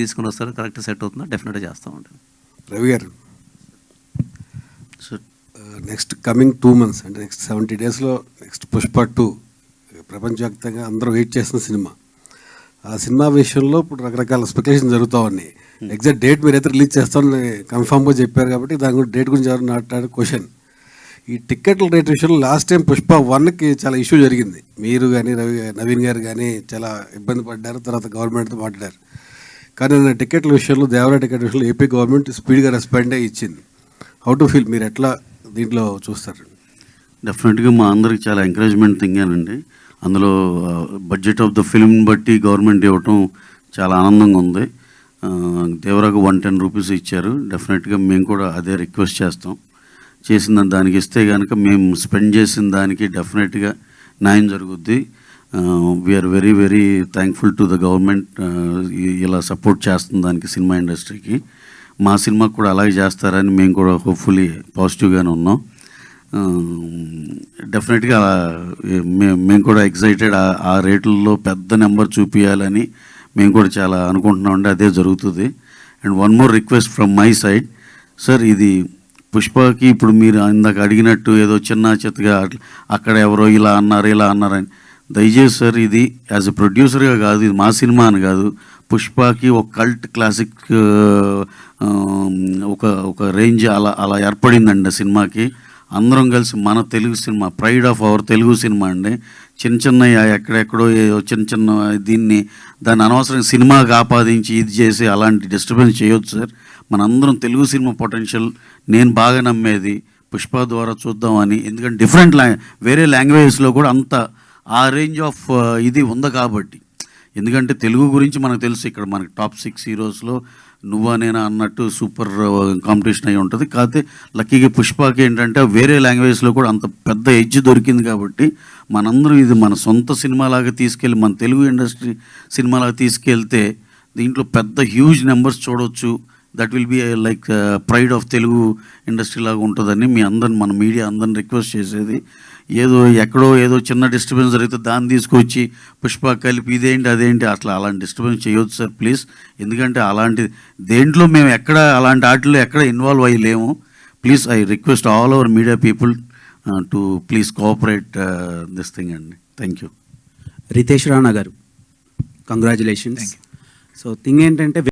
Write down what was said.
తీసుకుని వస్తారో correct set అవుతుందో డెఫినెట్గా చేస్తామండి Ravi garu so next coming two months అంటే నెక్స్ట్ సెవెంటీ డేస్లో నెక్స్ట్ పుష్ప టూ ప్రపంచవ్యాప్తంగా అందరూ వెయిట్ చేస్తున్న సినిమా. ఆ సినిమా విషయంలో ఇప్పుడు రకరకాల స్పెక్యులేషన్ జరుగుతూ ఉన్నాయి. ఎగ్జాక్ట్ డేట్ మీరైతే రిలీజ్ చేస్తామని కన్ఫామ్గా చెప్పారు కాబట్టి దాని గురించి డేట్ గురించి ఎవరు మాట్లాడే క్వశ్చన్ ఈ టికెట్ల రేట్ విషయంలో లాస్ట్ టైం పుష్ప వన్కి చాలా ఇష్యూ జరిగింది. మీరు కానీ రవి నవీన్ గారు కానీ చాలా ఇబ్బంది పడ్డారు తర్వాత గవర్నమెంట్తో మాట్లాడారు. కానీ నా టికెట్ల విషయంలో దేవరా టికెట్ విషయంలో ఏపీ గవర్నమెంట్ స్పీడ్గా రెస్పాండ్ అయ్యి ఇచ్చింది. హౌ టు ఫీల్ మీరు ఎట్లా దీంట్లో చూస్తారు? డెఫినెట్గా మా అందరికి చాలా ఎంకరేజ్మెంట్ తింగానండి అందులో బడ్జెట్ ఆఫ్ ద ఫిల్మ్ బట్టి గవర్నమెంట్ ఇవ్వటం చాలా ఆనందంగా ఉంది. దేవరాకు వన్ టెన్ రూపీస్ ఇచ్చారు. డెఫినెట్గా మేము కూడా అదే రిక్వెస్ట్ చేస్తాం. చేసిన దానికి ఇస్తే కనుక మేము స్పెండ్ చేసిన దానికి డెఫినెట్గా న్యాయం జరుగుద్ది. We are very very thankful to the government ఇలా సపోర్ట్ చేస్తుంది దానికి సినిమా ఇండస్ట్రీకి మా సినిమాకి కూడా అలాగే చేస్తారని మేము కూడా హోప్ఫుల్లీ పాజిటివ్గానే ఉన్నాం. Uh, డెఫినెట్గా మేము మేము కూడా ఎక్సైటెడ్ ఆ రేట్లలో పెద్ద నెంబర్ చూపించాలని మేము కూడా చాలా అనుకుంటున్నామండి అదే జరుగుతుంది. And one more request from my side sir ఇది పుష్పకి ఇప్పుడు మీరు ఇందాక అడిగినట్టు ఏదో చిన్న చిత్తగా అక్కడ ఎవరో ఇలా అన్నారు ఇలా అన్నారని. దయచేసి సార్ ఇది యాజ్ ఎ ప్రొడ్యూసర్గా కాదు ఇది మా సినిమా అని కాదు. పుష్పకి ఒక కల్ట్ క్లాసిక్ ఒక ఒక రేంజ్ అలా అలా ఏర్పడిందండి సినిమాకి. అందరం కలిసి మన Telugu cinema pride of our Telugu cinema అండి. చిన్న చిన్న ఎక్కడెక్కడో ఏదో చిన్న చిన్న దీన్ని దాన్ని అనవసరంగా సినిమాకి ఆపాదించి ఇది చేసి అలాంటి డిస్టర్బెన్స్ చేయొచ్చు సార్. మనందరం తెలుగు సినిమా పొటెన్షియల్ నేను బాగా నమ్మేది. పుష్ప ద్వారా చూద్దామని ఎందుకంటే డిఫరెంట్ లాంగ్ వేరే లాంగ్వేజెస్లో కూడా అంత ఆ రేంజ్ ఆఫ్ ఇది ఉంది కాబట్టి. ఎందుకంటే తెలుగు గురించి మనకు తెలుసు ఇక్కడ మనకి టాప్ సిక్స్ హీరోస్లో నువ్వా నేనా అన్నట్టు సూపర్ కాంపిటీషన్ అయి ఉంటుంది. కాకపోతే లక్కీగా పుష్పకి ఏంటంటే వేరే లాంగ్వేజ్లో కూడా అంత పెద్ద ఎడ్జ్ దొరికింది కాబట్టి మనందరం ఇది మన సొంత సినిమాలాగా తీసుకెళ్ళి మన తెలుగు ఇండస్ట్రీ సినిమాలాగా తీసుకెళ్తే దీంట్లో పెద్ద హ్యూజ్ నెంబర్స్ చూడొచ్చు. That will be like pride of Telugu industry లాగా ఉంటుందని మీ అందరిని మన మీడియా అందరిని రిక్వెస్ట్ చేసేది. ఏదో ఎక్కడో ఏదో చిన్న డిస్టర్బెన్స్ జరిగితే దాన్ని తీసుకొచ్చి పుష్ప కలిపి ఇదేంటి అదేంటి అట్లా అలాంటి డిస్టర్బెన్స్ చేయొద్దు సార్ ప్లీజ్ ఎందుకంటే అలాంటి దేంట్లో మేము ఎక్కడ అలాంటి వాటిలో ఎక్కడ ఇన్వాల్వ్ అయ్యి లేము. Please I request all our media people to please cooperate this thing అండి. Thank you Ritesh Rana garu congratulations so thing ఏంటంటే